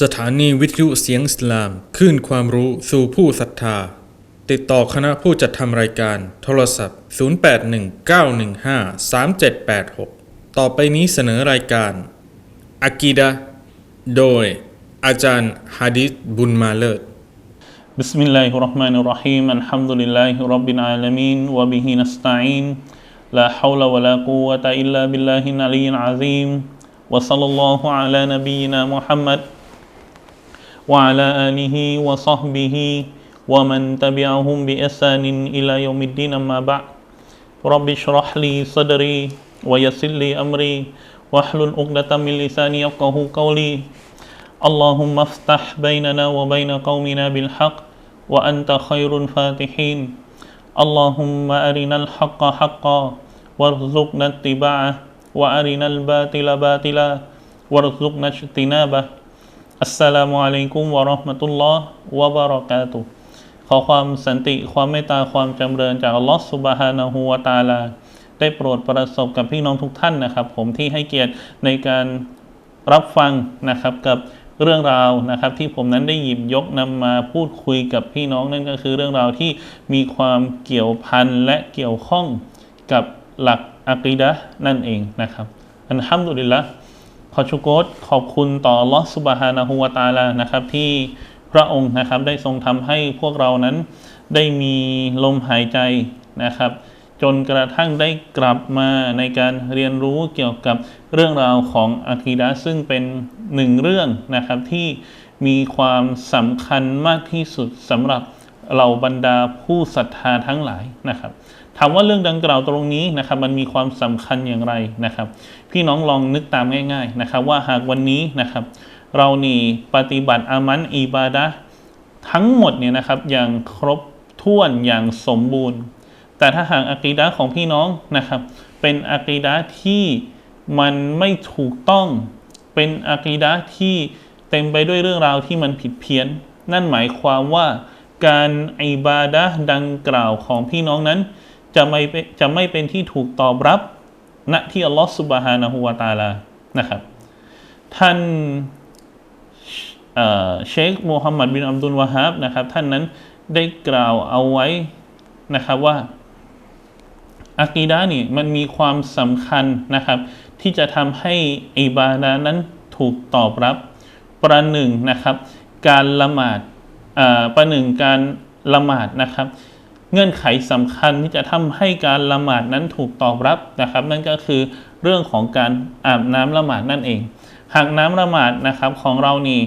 สถานีวิทยุเสียงอิสลามขึ้นความรู้สู่ผู้ศรัทธา ติดต่อคณะผู้จัดทำรายการ โทรศัพท์ 0819153786 ต่อไปนี้เสนอรายการอากีดะโดย อาจารย์ฮะดิษบุญมาเลิศ بسم الله الرحمن الرحيم الحمد لله رب العالمين وبه نستعين لا حول ولا قوة إلا بالله العلي العظيم وصلى الله على نبينا محمد وعلى آله وصحبه ومن تبعهم بإحسان إلى يوم الدين أما بعد. رب اشرح لي صدري ويسر لي أمري واحلل عقدة من لساني يفقه قولي. اللهم افتح بيننا وبين قومنا بالحق وأنت خير الفاتحين. اللهم أرنا الحق حقا وارزقنا اتباعه وأرنا الباطل باطلا وارزقنا اجتنابه. อัสสลามุอะลัยกุมวะราะห์มะตุลลอฮ์วะบารอกาตุขอความสันติความเมตตาความจำเริญจากอัลลอฮ์ซุบฮานะฮูวะตะอาลา ได้โปรดประสบกับพี่น้องทุกท่านนะครับ ผมที่ให้เกียรติในการรับฟังนะครับกับเรื่องราวนะครับ ที่ผมนั้นได้หยิบยกนำมาพูดคุยกับพี่น้องนั่นก็คือเรื่องราวที่มีความเกี่ยวพันและเกี่ยวข้องกับหลักอะกีดะนั่นเองนะครับอันฮัมดุลิลละ ขอชุกรขอบคุณต่อลอสุบฮานะฮูวาตาลานะครับ ที่พระองค์นะครับได้ทรงทำให้พวกเรานั้น ได้มีลมหายใจนะครับ จนกระทั่งได้กลับมาในการเรียนรู้เกี่ยวกับเรื่องราวของอะกีดะซึ่งเป็นหนึ่งเรื่องนะครับที่มีความสำคัญมากที่สุดสำหรับเหล่าบรรดาผู้ศรัทธาทั้งหลายนะครับ ถามว่าเรื่องดังกล่าวตรงนี้นะครับมันมีความสำคัญอย่างไรนะครับ พี่น้องลองนึกตามง่ายๆนะครับ ว่าหากวันนี้นะครับ เรานี่ปฏิบัติอามันอิบาดะทั้งหมดเนี่ยนะครับอย่างครบถ้วนอย่างสมบูรณ์ แต่ถ้าหากอะกีดะของพี่น้องนะครับ เป็นอะกีดะที่มันไม่ถูกต้องเป็นอะกีดะที่เต็มไปด้วยเรื่องราวที่มันผิดเพี้ยน นั่นหมายความว่าการอิบาดะดังกล่าวของพี่น้องนั้น จะไม่เป็นจะไม่เป็นที่ถูกตอบรับณที่อัลลอฮฺสุบฮานะฮูวาตาลานะครับ ท่านเชคมูฮัมหมัดบินอับดุลวาฮับนะครับ ท่านนั้นได้กล่าวเอาไว้นะครับว่าอากีดะห์นี่มันมีความสำคัญนะครับ ที่จะทำให้อิบาดะห์นั้นถูกตอบรับ ประหนึ่งนะครับ การละหมาดประหนึ่งการละหมาดนะครับ เงื่อนไขสำคัญที่จะทำให้การละหมาดนั้นถูกตอบรับนะครับ นั่นก็คือเรื่องของการอาบน้ำละหมาดนั่นเอง หากน้ำละหมาดนะครับของเรานี่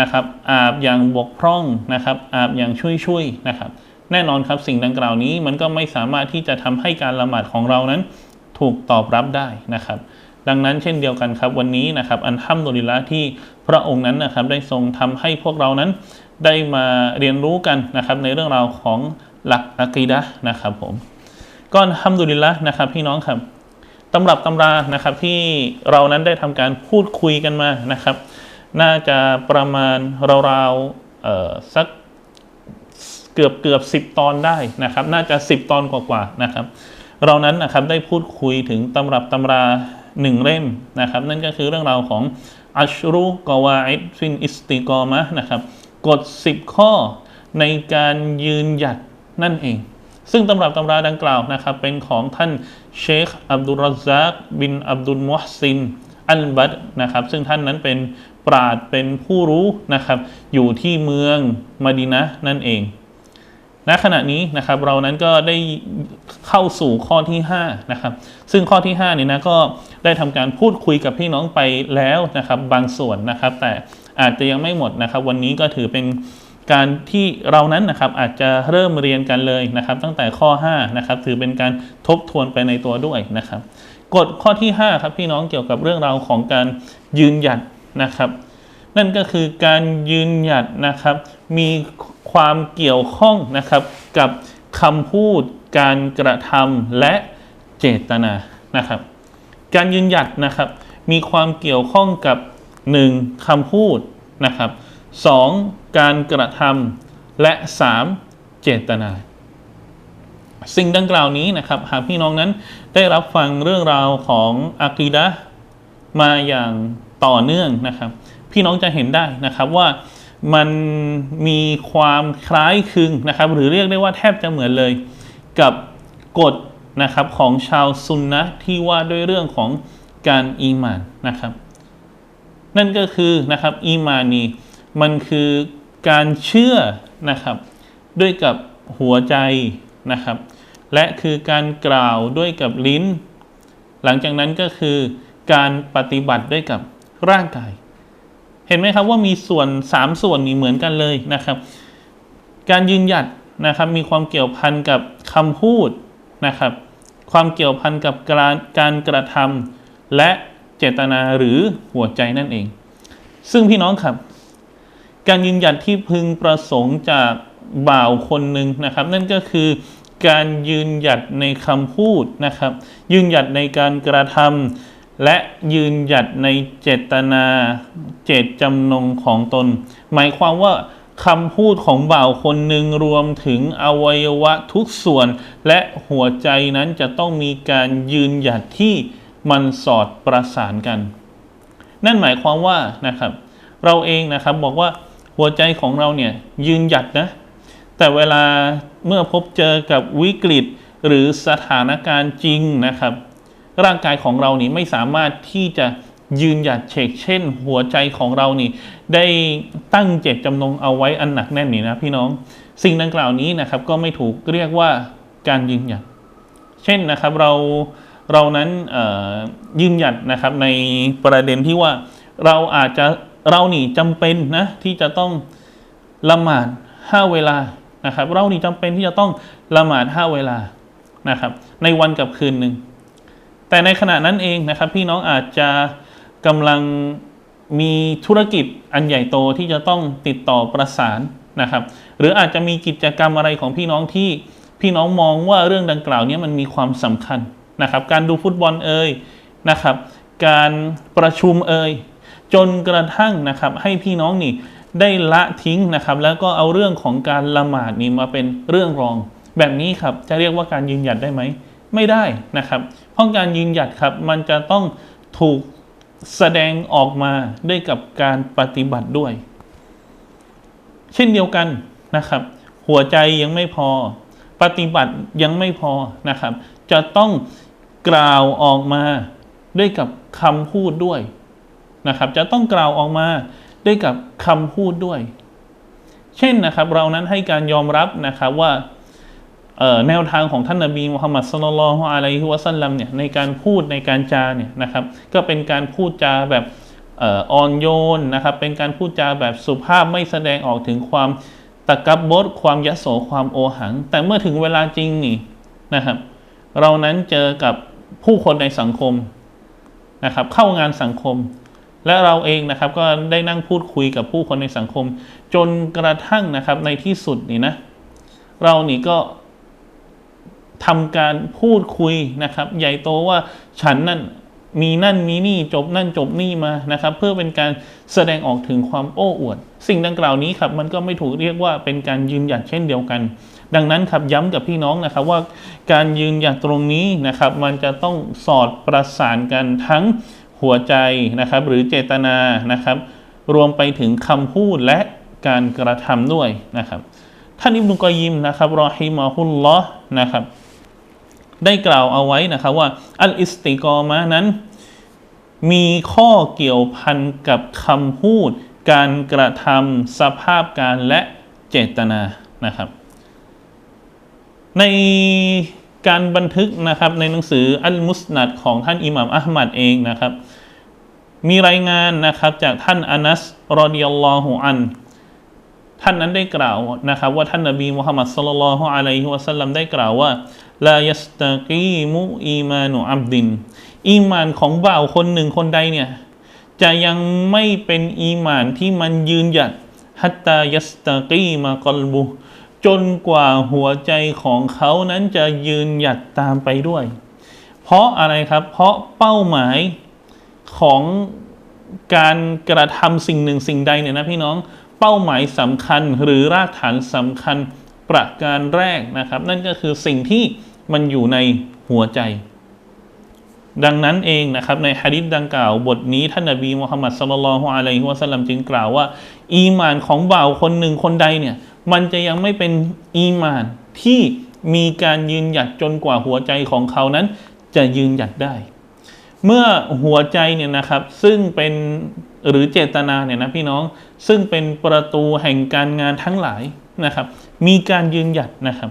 นะครับอาบอย่างบกพร่องนะครับอาบอย่างช่วยๆนะครับ แน่นอนครับสิ่งดังกล่าวนี้มันก็ไม่สามารถที่จะทำให้การละหมาดของเรานั้นถูกตอบรับได้นะครับ ดังนั้นเช่นเดียวกันครับวันนี้นะครับ อันฮัมดุลิลละที่พระองค์นั้นนะครับได้ทรงทำให้พวกเรานั้นได้มาเรียนรู้กันนะครับในเรื่องราวของ หลักอะกีดะนะครับผมก็อัลฮัมดุลิละนะครับพี่น้องครับตำรับตำรานะครับที่เรานั้นได้ทำการพูดคุยกันมานะครับ น่าจะประมาณราวๆสักเกือบเกือบสิบตอนได้นะครับ น่าจะ10ตอนกว่าๆนะครับ เรานั้นนะครับได้พูดคุยถึงตำรับตำราหนึ่งเล่มนะครับ นั่นก็คือเรื่องราวของอัชรุกวาอิฟินอิสติกอมะนะครับกฎ10 ข้อในการยืนหยัด นั่นเอง ซึ่งตำรับตำราดังกล่าวนะครับ เป็นของท่านเชคอับดุลรซักบินอับดุลมุฮซินอัลบัดนะครับ ซึ่งท่านนั้นเป็นปราดเป็นผู้รู้นะครับ อยู่ที่เมืองมะดีนะนั่นเองณขณะนี้นะครับเรานั้นก็ได้เข้าสู่ข้อที่5นะครับซึ่งข้อที่5เนี่ยนะก็ได้ทำการพูดคุยกับพี่น้องไปแล้วนะครับ บางส่วนนะครับ แต่อาจจะยังไม่หมดนะครับ วันนี้ก็ถือเป็น การที่เรานั้นนะครับอาจจะเริ่มเรียนกันเลยนะครับ ตั้งแต่ข้อ5นะครับถือเป็นการทบทวนไปในตัวด้วยนะครับกฎข้อที่5ครับพี่น้องเกี่ยวกับเรื่องราวของการยืนหยัดนะครับ นั่นก็คือการยืนหยัดนะครับ มีความเกี่ยวข้องนะครับกับคำพูด การกระทำและเจตนานะครับ การยืนหยัดนะครับ มีความเกี่ยวข้องกับ 1. คำพูดนะครับ 2. การกระทำและ 3. เจตนา สิ่งดังกล่าวนี้นะครับ หากพี่น้องนั้นได้รับฟังเรื่องราวของอากีดะมาอย่างต่อเนื่องนะครับ พี่น้องจะเห็นได้นะครับว่ามันมีความคล้ายคลึงนะครับ หรือเรียกได้ว่าแทบจะเหมือนเลยกับกฎนะครับของชาวซุนนะที่ว่าด้วยเรื่องของการอีมานนะครับ นั่นก็คือนะครับอีมานีมันคือ การเชื่อนะครับด้วยกับหัวใจนะครับ และคือการกล่าวด้วยกับลิ้น หลังจากนั้นก็คือการปฏิบัติด้วยกับร่างกาย เห็นไหมครับว่ามีส่วน 3 ส่วนนี้เหมือนกันเลยนะครับ การยืนหยัดนะครับมีความเกี่ยวพันกับคำพูดนะครับ ความเกี่ยวพันกับการการกระทำและเจตนาหรือหัวใจนั่นเอง ซึ่งพี่น้องครับ การยืนหยัดที่พึงประสงค์จากบ่าวคนหนึ่งนะครับ นั่นก็คือการยืนหยัดในคำพูดนะครับ ยืนหยัดในการกระทำและยืนหยัดในเจตนาเจตจำนงของตน หมายความว่าคำพูดของบ่าวคนหนึ่งรวมถึงอวัยวะทุกส่วน และหัวใจนั้นจะต้องมีการยืนหยัดที่มันสอดประสานกัน นั่นหมายความว่านะครับ เราเองนะครับบอกว่า หัวใจของเราเนี่ยยืนหยัดนะ แต่เวลาเมื่อพบเจอกับวิกฤตหรือสถานการณ์จริงนะครับ ร่างกายของเรานี่ไม่สามารถที่จะยืนหยัดเฉกเช่น หัวใจของเรานี่ ได้ตั้งเจตจำนงเอาไว้อันหนักแน่นนี่นะพี่น้องสิ่งดังกล่าวนี้นะครับก็ไม่ถูกเรียกว่าการยืนหยัด เช่นนะครับเราเรานั้นยืนหยัดนะครับในประเด็นที่ว่าเราอาจจะ เรานี่จำเป็นนะที่จะต้องละหมาดห้าเวลานะครับ เรานี่จำเป็นที่จะต้องละหมาดห้าเวลานะครับ ในวันกับคืนหนึ่งแต่ในขณะนั้นเองนะครับ พี่น้องอาจจะกำลังมีธุรกิจอันใหญ่โตที่จะต้องติดต่อประสานนะครับ หรืออาจจะมีกิจกรรมอะไรของพี่น้องที่พี่น้องมองว่าเรื่องดังกล่าวนี้มันมีความสำคัญนะครับ การดูฟุตบอลเอ่ยนะครับ การประชุมเอ่ย จนกระทั่งนะครับให้พี่น้องนี่ได้ละทิ้งนะครับ แล้วก็เอาเรื่องของการละหมาดนี่มาเป็นเรื่องรอง แบบนี้ครับจะเรียกว่าการยืนหยัดได้ไหม ไม่ได้นะครับ เพราะการยืนหยัดครับมันจะต้องถูกแสดงออกมาด้วยกับการปฏิบัติด้วย เช่นเดียวกันนะครับ หัวใจยังไม่พอ ปฏิบัติยังไม่พอนะครับ จะต้องกล่าวออกมาด้วยกับคำพูดด้วย นะครับ จะต้องกล่าวออกมาด้วยกับคำพูดด้วย เช่นนะครับเรานั้นให้การยอมรับนะครับว่าแนวทางของท่านนบีมุฮัมมัดสุลลัลฮุอะลัยฮิวะสัลลัมเนี่ยในการพูดในการจาเนี่ยนะครับ ก็เป็นการพูดจาแบบอ่ออ่อนโยนนะครับ เป็นการพูดจาแบบสุภาพไม่แสดงออกถึงความตะกับบดความยโสความโอหัง แต่เมื่อถึงเวลาจริงนี่นะครับ เรานั้นเจอกับผู้คนในสังคมนะครับ เข้างานสังคม และเราเองนะครับก็ได้นั่งพูดคุยกับผู้คนในสังคม จนกระทั่งนะครับในที่สุดนี่นะ เรานี่ก็ทำการพูดคุยนะครับ ใหญ่โตว่าฉันนั่นมีนั่นมีนี่จบนั่นจบนี่มานะครับ เพื่อเป็นการแสดงออกถึงความโอ้อวด สิ่งดังกล่าวนี้ครับมันก็ไม่ถูกเรียกว่าเป็นการยืนหยัดเช่นเดียวกัน ดังนั้นครับย้ำกับพี่น้องนะครับว่าการยืนหยัดตรงนี้นะครับ มันจะต้องสอดประสานกันทั้ง หัวใจนะครับ หรือเจตนานะครับ รวมไปถึงคำพูดและการกระทำด้วยนะครับ ท่านอิบนุกอยิมนะครับรอฮิมาฮุลลอฮ์นะครับ ได้กล่าวเอาไว้นะครับว่า อัลอิสติกอมะนั้น มีข้อเกี่ยวพันกับคำพูด การกระทำสภาพการและเจตนานะครับ ในการบันทึกนะครับในหนังสืออัลมุสนัดของท่านอิหม่ามอัลมัดเองนะครับ มีรายงานนะครับจากท่านอานัสรอดิยัลลอฮุอัน ท่านนั้นได้กล่าวนะครับว่าท่านนบีมุฮัมมัดสุลลัลฮุอะลัยฮิวะสัลลัมได้กล่าวว่าลายัสตะกีมุอีมานุอับดิน อีมานของบ่าวคนหนึ่งคนใดเนี่ยจะยังไม่เป็นอีมานที่มันยืนหยัดฮัตตายัสตะกีมากลบุจนกว่าหัวใจของเขานั้นจะยืนหยัดตามไปด้วย เพราะอะไรครับ เพราะเป้าหมาย ของการกระทำสิ่งหนึ่งสิ่งใดเนี่ยนะพี่น้องเป้าหมายสำคัญหรือรากฐานสำคัญประการแรกนะครับ นั่นก็คือสิ่งที่มันอยู่ในหัวใจ ดังนั้นเองนะครับในฮะดิษดังกล่าวบทนี้ท่านนบีมุฮัมมัดสุลลัลฮุอะลัยฮิวะสัลลัมจึงกล่าวว่า อีมานของบ่าวคนหนึ่งคนใดเนี่ยมันจะยังไม่เป็นอีมานที่มีการยืนหยัดจนกว่าหัวใจของเขานั้น จะยืนหยัดได้ เมื่อหัวใจเนี่ยนะครับซึ่งเป็นหรือเจตนาเนี่ยนะพี่น้องซึ่งเป็นประตูแห่งการงานทั้งหลายนะครับมีการยืนหยัดนะครับ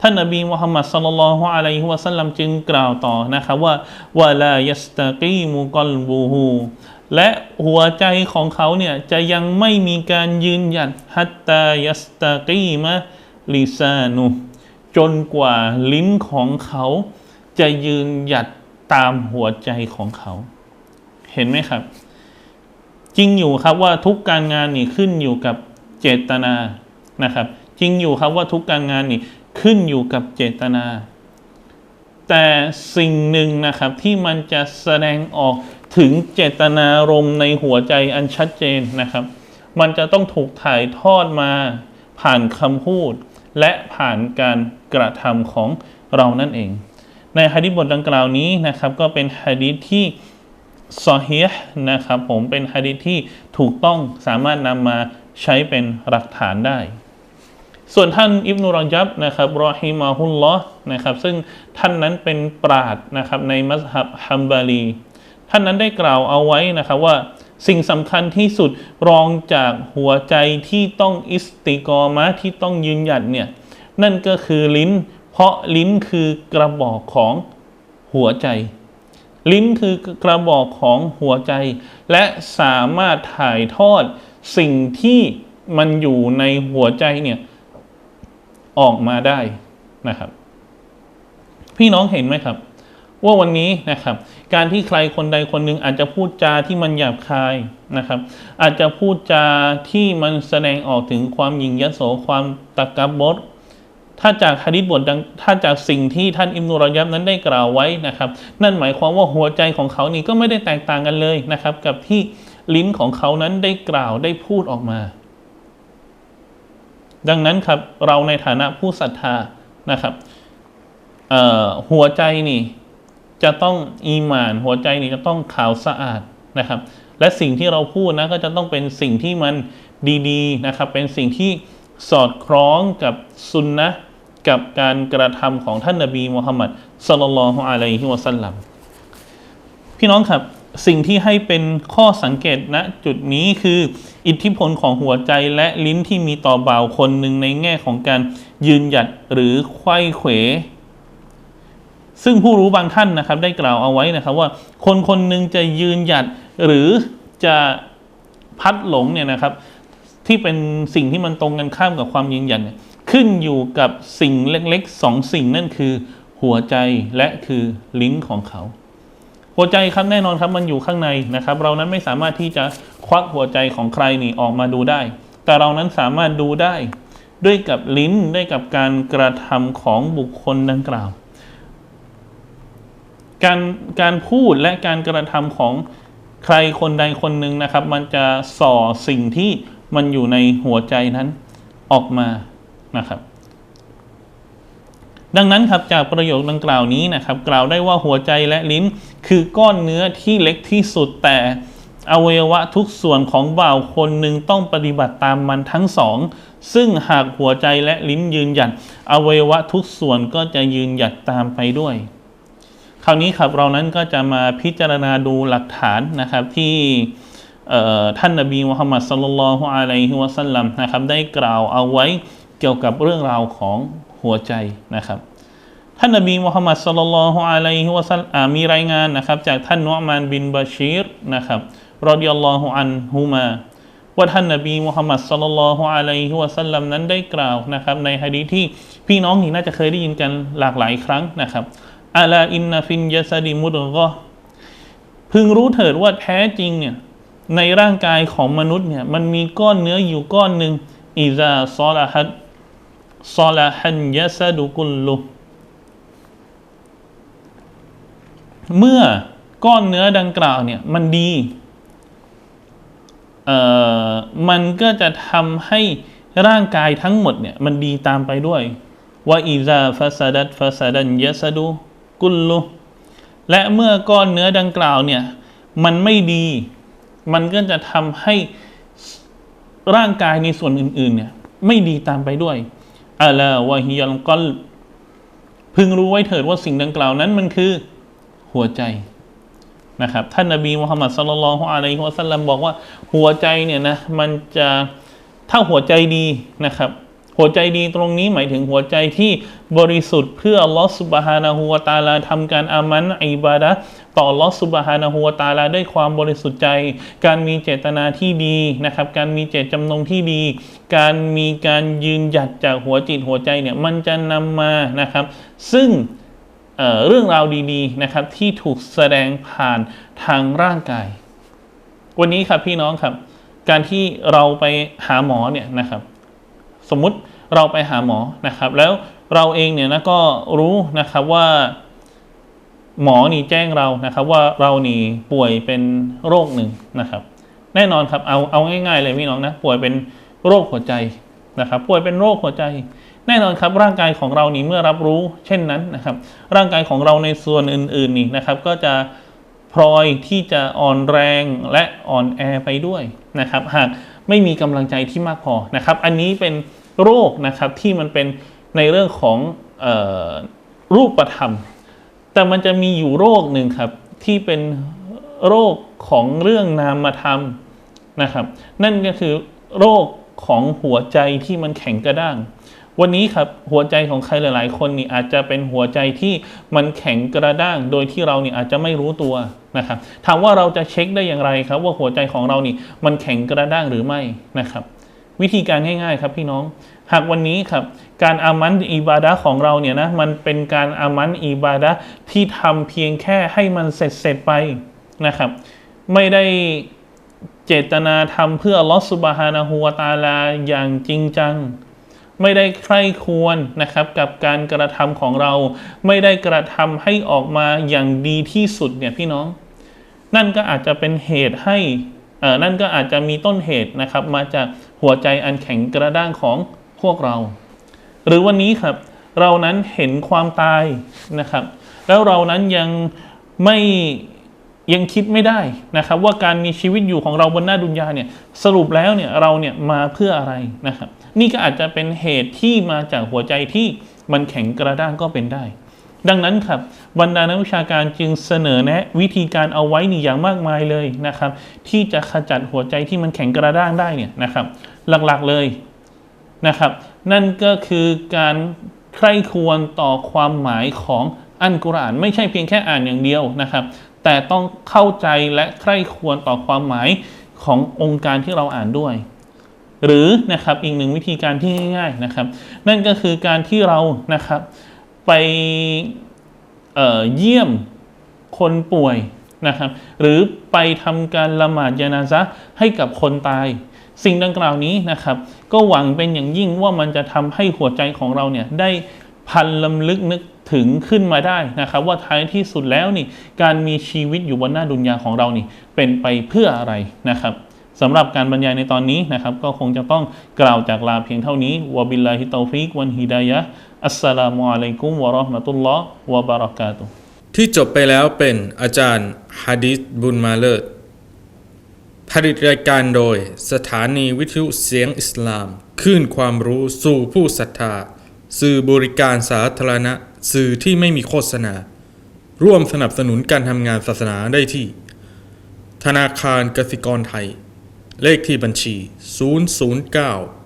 ท่านนบีมุฮัมมัดสัลลัลลอฮุอะลัยฮิวะสัลลัมจึงกล่าวต่อนะครับว่าวะลายัสตะกีมุกอลบูฮูและหัวใจของเขาเนี่ยจะยังไม่มีการยืนหยัดฮัตตายัสตะกีมะลิซานุจนกว่าลิ้นของเขาจะยืนหยัด ตามหัวใจของเขา เห็นไหมครับ จริงอยู่ครับว่าทุกการงานนี่ขึ้นอยู่กับเจตนานะครับ จริงอยู่ครับว่าทุกการงานนี่ขึ้นอยู่กับเจตนา แต่สิ่งหนึ่งนะครับที่มันจะแสดงออกถึงเจตนารมณ์ในหัวใจอันชัดเจนนะครับ มันจะต้องถูกถ่ายทอดมาผ่านคำพูด และผ่านการกระทำของเรานั่นเอง ในฮะดิษบทดังกล่าวนี้นะครับ ก็เป็นฮะดิษที่ซอฮีห์นะครับผมเป็นฮะดิษที่ถูกต้องสามารถนำมาใช้เป็นหลักฐานได้ ส่วนท่านอิบนุรอญับนะครับรอฮิมาฮุลลอฮ์นะครับ ซึ่งท่านนั้นเป็นปราดนะครับในมัสฮับฮัมบาลีท่านนั้นได้กล่าวเอาไว้นะครับว่าสิ่งสำคัญที่สุดรองจากหัวใจที่ต้องอิสติกอมะที่ต้องยืนหยัดเนี่ยนั่นก็คือลิ้น เพราะลิ้นคือกระบอกของหัวใจ ลิ้นคือกระบอกของหัวใจ และสามารถถ่ายทอดสิ่งที่มันอยู่ในหัวใจเนี่ยออกมาได้นะครับ พี่น้องเห็นไหมครับ ว่าวันนี้นะครับ การที่ใครคนใดคนหนึ่งอาจจะพูดจาที่มันหยาบคายนะครับ อาจจะพูดจาที่มันแสดงออกถึงความหยิ่งยโสความตะกบบด ถ้าจากฮะดิษบทดังถ้าจากสิ่งที่ท่านอิมนุรยับนั้นได้กล่าวไว้นะครับ นั่นหมายความว่าหัวใจของเขานี่ก็ไม่ได้แตกต่างกันเลยนะครับ กับที่ลิ้นของเขานั้นได้กล่าวได้พูดออกมา ดังนั้นครับเราในฐานะผู้ศรัทธานะครับหัวใจนี่จะต้องอีหมาน หัวใจนี่จะต้องขาวสะอาดนะครับ และสิ่งที่เราพูดนะก็จะต้องเป็นสิ่งที่มันดีๆนะครับ เป็นสิ่งที่สอดคล้องกับสุนนะ กับการกระทำของท่านนบีมุฮัมมัดสัลลัลลอฮุอะลัยฮิวะสัลลัมพี่น้องครับสิ่งที่ให้เป็นข้อสังเกตณนะจุดนี้คืออิทธิพลของหัวใจและลิ้นที่มีต่อบ่าวคนหนึ่งในแง่ของการยืนหยัดหรือไขว้เขว ซึ่งผู้รู้บางท่านนะครับ ได้กล่าวเอาไว้นะครับว่า คนคนหนึ่งจะยืนหยัดหรือจะพัดหลงเนี่ยนะครับ ที่เป็นสิ่งที่มันตรงกันข้ามกับความยืนหยัดเนี่ย ขึ้นอยู่กับสิ่งเล็กๆสองสิ่งนั่นคือ หัวใจและคือลิ้นของเขา หัวใจครับแน่นอนครับมันอยู่ข้างในนะครับ เรานั้นไม่สามารถที่จะควักหัวใจของใครนี่ออกมาดูได้ แต่เรานั้นสามารถดูได้ ด้วยกับลิ้นด้วยกับการกระทำของบุคคลดังกล่าว การการพูดและการกระทำของใครคนใดคนหนึ่งนะครับ มันจะส่อสิ่งที่มันอยู่ในหัวใจนั้นออกมา นะครับ ดังนั้นครับจากประโยคดังกล่าวนี้นะครับ กล่าวได้ว่าหัวใจและลิ้น คือก้อนเนื้อที่เล็กที่สุดแต่อวัยวะทุกส่วนของบ่าวคนหนึ่งต้องปฏิบัติตามมันทั้งสอง ซึ่งหากหัวใจและลิ้นยืนหยัด อวัยวะทุกส่วนก็จะยืนหยัดตามไปด้วย คราวนี้ครับเรานั้นก็จะมาพิจารณาดูหลักฐานนะครับที่ท่านนบีมุฮัมมัดสัลลัลฮุอะลัยฮิวะสัลลัมนะครับได้กล่าวเอาไว้ เกี่ยวกับเรื่องราวของหัวใจนะครับ ท่านนบีมุฮัมมัดสลลัลฮุอะลัยฮิวะสัลลัมมีรายงานนะครับ จากท่านนุอมานบินบาชีรนะครับรอดิยัลลอฮุอันฮุมาว่าท่านนบีมุฮัมมัดสลลัลฮุอะลัยฮิวะสัลลัมนั้นได้กล่าวนะครับ ในฮะดีที่พี่น้องนี่น่าจะเคยได้ยินกันหลากหลายครั้งนะครับอาลาอินนาฟินยาซาดิมุดกอพึงรู้เถิดว่าแท้จริงเนี่ยในร่างกายของมนุษย์เนี่ยมันมีก้อนเนื้ออยู่ก้อนหนึ่งอิซาซอลาฮัด ซอลาฮันยาซาดุกุลลุเมื่อก้อนเนื้อดังกล่าวเนี่ยมันดี เอ่อ มันก็จะทำให้ร่างกายทั้งหมดเนี่ยมันดีตามไปด้วยว่าอิซาฟาซาดัตฟาซาดันยาซาดุกุลลุและเมื่อก้อนเนื้อดังกล่าวเนี่ยมันไม่ดี มันก็จะทำให้ร่างกายในส่วนอื่นๆเนี่ยไม่ดีตามไปด้วย อาลาวะฮิยัลกอลพึงรู้ไว้เถิดว่าสิ่งดังกล่าวนั้นมันคือหัวใจนะครับท่านนบีมุฮัมมัดสลลัลลอฮุอะลัยฮิวะสัลลัมบอกว่าหัวใจเนี่ยนะมันจะถ้าหัวใจดีนะครับ หัวใจดีตรงนี้หมายถึงหัวใจที่บริสุทธิ์เพื่ออัลลอฮฺสุบฮานะฮูวะตาลาทำการอามันอิบาดะ ต่อลอสุบฮานะฮูวตาลาด้วยความบริสุทธิ์ใจ การมีเจตนาที่ดีนะครับ การมีเจตจำนงที่ดี การมีการยืนหยัดจากหัวจิตหัวใจเนี่ยมันจะนำมานะครับ ซึ่งเเรื่องราวดีๆนะครับที่ถูกแสดงผ่านทางร่างกาย วันนี้ครับพี่น้องครับ การที่เราไปหาหมอเนี่ยนะครับ สมมุติเราไปหาหมอนะครับ แล้วเราเองเนี่ยนะก็รู้นะครับว่า หมอนี่แจ้งเรานะครับ ว่าเรานี่ป่วยเป็นโรคหนึ่งนะครับ แน่นอนครับเอาเอาง่ายๆเลยพี่น้องนะป่วยเป็นโรคหัวใจนะครับ ป่วยเป็นโรคหัวใจ แน่นอนครับร่างกายของเรานี่เมื่อรับรู้ เช่นนั้นนะครับ ร่างกายของเราในส่วนอื่น ๆนี่นะครับ ก็จะพลอยที่จะอ่อนแรงและอ่อนแอไปด้วยนะครับ หากไม่มีกำลังใจที่มากพอนะครับ อันนี้เป็นโรคนะครับที่มันเป็นในเรื่องของออรูปธรรม แต่มันจะมีอยู่โรคหนึ่งครับ ที่เป็นโรคของเรื่องนามธรรมนะครับ นั่นก็คือโรคของหัวใจที่มันแข็งกระด้าง วันนี้ครับหัวใจของใครหลาย ๆ คนนี่อาจจะเป็นหัวใจที่มันแข็งกระด้าง โดยที่เรานี่อาจจะไม่รู้ตัวนะครับถามว่าเราจะเช็คได้อย่างไรครับ ว่าหัวใจของเรานี่มันแข็งกระด้างหรือไม่นะครับ วิธีการง่ายๆครับพี่น้อง หากวันนี้ครับการอามันอิบาดะของเราเนี่ยนะมันเป็นการอามันอิบาดะที่ทำเพียงแค่ให้มันเสร็จเสร็จๆไปนะครับ ไม่ได้เจตนาทำเพื่อลอสุบฮานะฮูวตาลาอย่างจริงจัง ไม่ได้ใคร่ควรนะครับ กับการกระทำของเรา ไม่ได้กระทำให้ออกมาอย่างดีที่สุดเนี่ยพี่น้อง นั่นก็อาจจะเป็นเหตุให้นั่นก็อาจจะมีต้นเหตุนะครับมาจาก หัวใจอันแข็งกระด้างของพวกเรา หรือวันนี้ครับ เรานั้นเห็นความตายนะครับ แล้วเรานั้นยังไม่ยังคิดไม่ได้นะครับ ว่าการมีชีวิตอยู่ของเราบนหน้าดุนยาเนี่ยสรุปแล้วเนี่ยเราเนี่ยมาเพื่ออะไรนะครับ นี่ก็อาจจะเป็นเหตุที่มาจากหัวใจที่มันแข็งกระด้างก็เป็นได้ ดังนั้นครับบรรดานักวิชาการจึงเสนอแนะวิธีการเอาไว้นี่อย่างมากมายเลยนะครับ ที่จะขจัดหัวใจที่มันแข็งกระด้างได้เนี่ยนะครับ หลักๆเลยนะครับ นั่นก็คือการใคร่ควรต่อความหมายของอันกุรอานไม่ใช่เพียงแค่อ่านอย่างเดียวนะครับ แต่ต้องเข้าใจและใคร่ควรต่อความหมายขององค์การที่เราอ่านด้วย หรือนะครับอีกหนึ่งวิธีการที่ง่าย ๆนะครับ นั่นก็คือการที่เรานะครับไปเเยี่ยมคนป่วยนะครับ หรือไปทำการละหมาดยานาซะให้กับคนตาย สิ่งดังกล่าวนี้นะครับ ก็หวังเป็นอย่างยิ่งว่ามันจะทำให้หัวใจของเราเนี่ยได้พันลำลึกนึกถึงขึ้นมาได้นะครับ ว่าท้ายที่สุดแล้วนี่การมีชีวิตอยู่บนหน้าดุนยาของเรานี่เป็นไปเพื่ออะไรนะครับสำหรับการบรรยายในตอนนี้นะครับ ก็คงจะต้องกล่าวจากลาเพียงเท่านี้วบิลลาฮิตอฟิกวันฮิดายะอัสสลามุอะลัยกุมวะราะห์มะตุลลอฮ์วะบะเราะกาตุที่จบไปแล้วเป็นอาจารย์ฮะดิษบุญมาเลิศ ผลิตรายการโดยสถานีวิทยุเสียงอิสลามคลื่นความรู้สู่ผู้ศรัทธา สื่อบริการสาธารณะ สื่อที่ไม่มีโฆษณา ร่วมสนับสนุนการทำงานศาสนาได้ที่ ธนาคารกสิกรไทย เลขที่บัญชี 009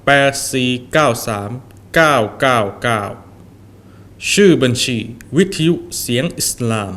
8493 999 ชื่อบัญชี วิทยุเสียงอิสลาม